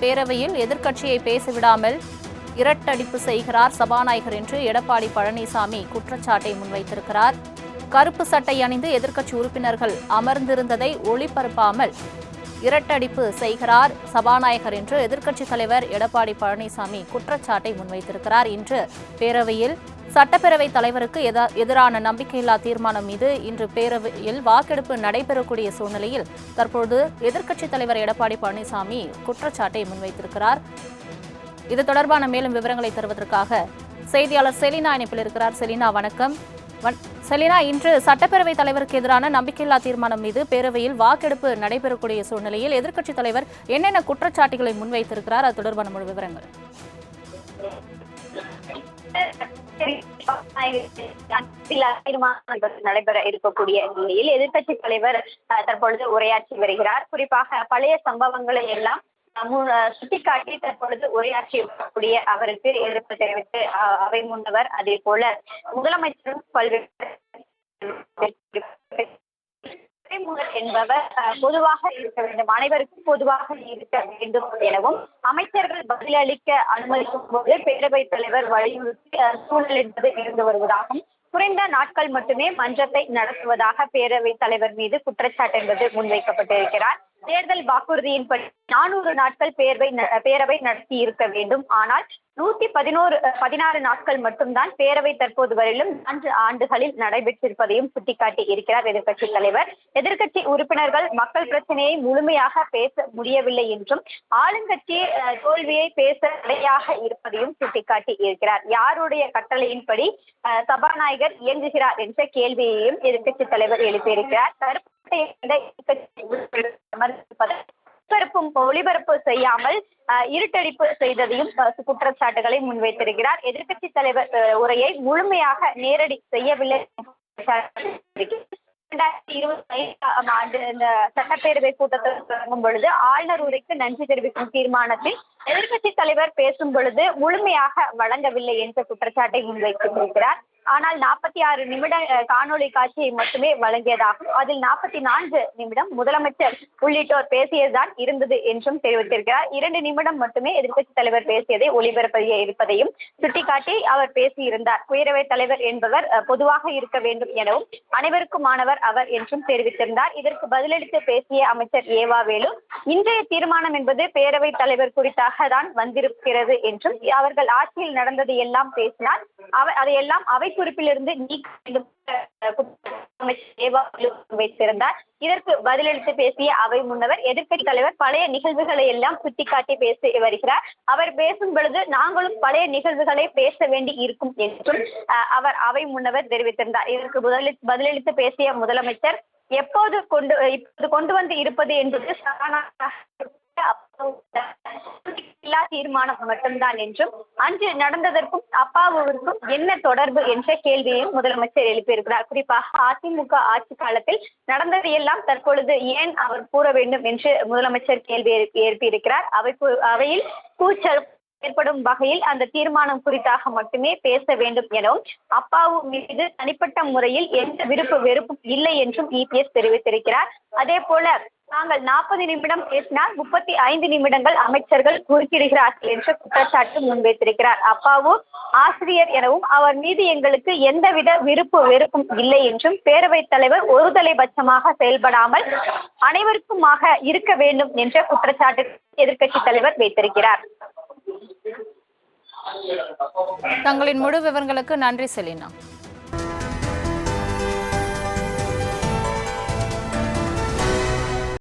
பேரவையில் எதிர்க்கட்சியை பேசவிடாமல் இரட்டடிப்பு செய்கிறார் சபாநாயகர் என்று எடப்பாடி பழனிசாமி குற்றச்சாட்டை முன்வைத்திருக்கிறார். கருப்பு சட்டை அணிந்து எதிர்க்கட்சி உறுப்பினர்கள் அமர்ந்திருந்ததை ஒளிபரப்பாமல் இரட்டடிப்பு செய்கிறார் சபாநாயகர் என்று எதிர்க்கட்சித் தலைவர் எடப்பாடி பழனிசாமி குற்றச்சாட்டை முன்வைத்திருக்கிறார். இன்று பேரவையில் சட்டப்பேரவைத் தலைவருக்கு எதா- எதிரான நம்பிக்கையில்லா தீர்மானம் மீது இன்று பேரவையில் வாக்கெடுப்பு நடைபெறக்கூடிய சூழ்நிலையில் தற்போது எதிர்க்கட்சித் தலைவர் எடப்பாடி பழனிசாமி குற்றச்சாட்டை முன்வைத்திருக்கிறார். இது தொடர்பான மேலும் விவரங்களை தருவதற்காக செய்தியாளர் செலினா இணைப்பில் இருக்கிறார். செலினா வணக்கம். வண- செலினா இன்று சட்டப்பேரவைத் தலைவருக்கு எதிரான நம்பிக்கையில்லா தீர்மானம் மீது பேரவையில் வாக்கெடுப்பு நடைபெறக்கூடிய சூழ்நிலையில் எதிர்க்கட்சித் தலைவர் என்னென்ன குற்றச்சாட்டுகளை முன்வைத்திருக்கிறார்? அது தொடர்பான முழு விவரங்கள். நடைபெற இருக்கக்கூடிய நிலையில் எதிர்க்கட்சி தலைவர் தற்பொழுது உரையாற்றி வருகிறார். குறிப்பாக பழைய சம்பவங்களை எல்லாம் அஹ், சுட்டிக்காட்டி தற்பொழுது உரையாற்றி அவருக்கு எதிர்ப்பு தெரிவித்து அவை முன்னவர் அதே போல முதலமைச்சரும் பல்வேறு என்பவர் பொதுவாக இருக்க வேண்டும். அனைவருக்கும் பொதுவாக இருக்க வேண்டும் எனவும் அமைச்சர்கள் பதிலளிக்க அனுமதிக்கும் போது பேரவைத் தலைவர் வலியுறுத்தி சூழல் என்பது இருந்து வருவதாகவும் குறைந்த நாட்கள் மட்டுமே மன்றத்தை நடத்துவதாக பேரவைத் தலைவர் மீது குற்றச்சாட்டு என்பது முன்வைக்கப்பட்டிருக்கிறார். தேர்தல் வாக்குறுதியின்படி நானூறு நாட்கள் பேரவை பேரவை நடத்தி இருக்க வேண்டும். ஆனால் நூத்தி பதினோரு பதினாறு நாட்கள் மட்டும்தான் பேரவை தற்போது வரையிலும் நான்கு ஆண்டுகளில் நடைபெற்றிருப்பதையும் சுட்டிக்காட்டி இருக்கிறார் எதிர்க்கட்சி தலைவர். எதிர்க்கட்சி உறுப்பினர்கள் மக்கள் பிரச்சனையை முழுமையாக பேச முடியவில்லை என்றும் ஆளுங்கட்சி தோல்வியை பேச தடையாக இருப்பதையும் சுட்டிக்காட்டி இருக்கிறார். யாருடைய கட்டளையின்படி அஹ், சபாநாயகர் இயங்குகிறார் என்ற கேள்வியையும் எதிர்க்கட்சி தலைவர் எழுப்பியிருக்கிறார். ஒளிபரப்பும் ஒளிபரப்பு செய்யாமல் இருட்டடிப்பு செய்ததையும் குற்றச்சாட்டுகளை முன்வைத்திருக்கிறார். எதிர்கட்சி தலைவர் உரையை முழுமையாக நேரடி செய்யவில்லை. இரண்டாயிரத்தி இருபத்தி ஐந்தாம் ஆண்டு இந்த சட்டப்பேரவை கூட்டத்தில் தொடங்கும் பொழுது ஆளுநர் உரைக்கு நன்றி தெரிவிக்கும் தீர்மானத்தில் எதிர்கட்சி தலைவர் பேசும் பொழுது முழுமையாக வழங்கவில்லை என்ற குற்றச்சாட்டை முன்வைத்திருக்கிறார் ஆனால் நாற்பத்தி ஆறு நிமிட காணொலி காட்சியை மட்டுமே வழங்கியதாகும். அதில் நாற்பத்தி நான்கு நிமிடம் முதலமைச்சர் உள்ளிட்டோர் பேசியதுதான் இருந்தது என்றும் தெரிவித்திருக்கிறார். இரண்டு நிமிடம் மட்டுமே எதிர்க்கட்சி தலைவர் பேசியதை ஒளிபரப்பிய இருப்பதையும் சுட்டிக்காட்டி அவர் பேசியிருந்தார். குயரவை தலைவர் என்பவர் பொதுவாக இருக்க வேண்டும் எனவும் அனைவருக்குமானவர் அவர் என்றும் தெரிவித்திருந்தார். இதற்கு பதிலளித்து பேசிய அமைச்சர் ஏவா வேலு இன்றைய தீர்மானம் என்பது பேரவைத் தலைவர் குறித்தாக தான் வந்திருக்கிறது என்றும் அவர்கள் ஆட்சியில் நடந்தது எல்லாம் பேசினால் அவை அதையெல்லாம் அவை குறிப்பிலிருந்து நீக்க வேண்டும். வைத்திருந்தார். இதற்கு பதிலளித்து பேசிய அவை முன்னவர் எதிர்க்கட்சி தலைவர் பழைய நிகழ்வுகளை எல்லாம் சுட்டிக்காட்டி பேசி வருகிறார். அவர் பேசும் பொழுது நாங்களும் பழைய நிகழ்வுகளை பேச வேண்டி இருக்கும் என்றும் அவர் அவை முன்னவர் தெரிவித்திருந்தார். இதற்கு பதிலளித்து பேசிய முதலமைச்சர் எப்போது கொண்டு இப்போது கொண்டு வந்து இருப்பது என்பது இல்லா தீர்மானம் மட்டும்தான் என்றும் அன்று நடந்ததற்கும் அப்பாவுக்கும் என்ன தொடர்பு என்ற கேள்வியையும் முதலமைச்சர் எழுப்பியிருக்கிறார். குறிப்பாக அதிமுக ஆட்சி காலத்தில் நடந்ததையெல்லாம் தற்பொழுது ஏன் அவர் கூற வேண்டும் என்று முதலமைச்சர் கேள்வி எழுப்பியிருக்கிறார். அவை அவையில் கூச்சல் ஏற்படும் வகையில் அந்த தீர்மானம் குறித்தாக மட்டுமே பேச வேண்டும் எனவும் அப்பாவு மீது தனிப்பட்ட முறையில் எந்த விருப்பு வெறுப்பும் இல்லை என்றும் இபிஎஸ் தெரிவித்திருக்கிறார். அதே போல நாங்கள் நாற்பது நிமிடம் பேசினால் முப்பத்தி ஐந்து நிமிடங்கள் அமைச்சர்கள் குறுக்கிடுகிறார்கள் என்ற குற்றச்சாட்டு முன்வைத்திருக்கிறார். அப்பாவு ஆசிரியர் எனவும் அவர் மீது எங்களுக்கு எந்தவித விருப்பு வெறுப்பும் இல்லை என்றும் பேரவைத் தலைவர் ஒருதலை பட்சமாக செயல்படாமல் அனைவருக்குமாக இருக்க வேண்டும் என்ற குற்றச்சாட்டு எதிர்க்கட்சி தலைவர் வைத்திருக்கிறார். தங்களின் முழு விவரங்களுக்கு நன்றி செலினா.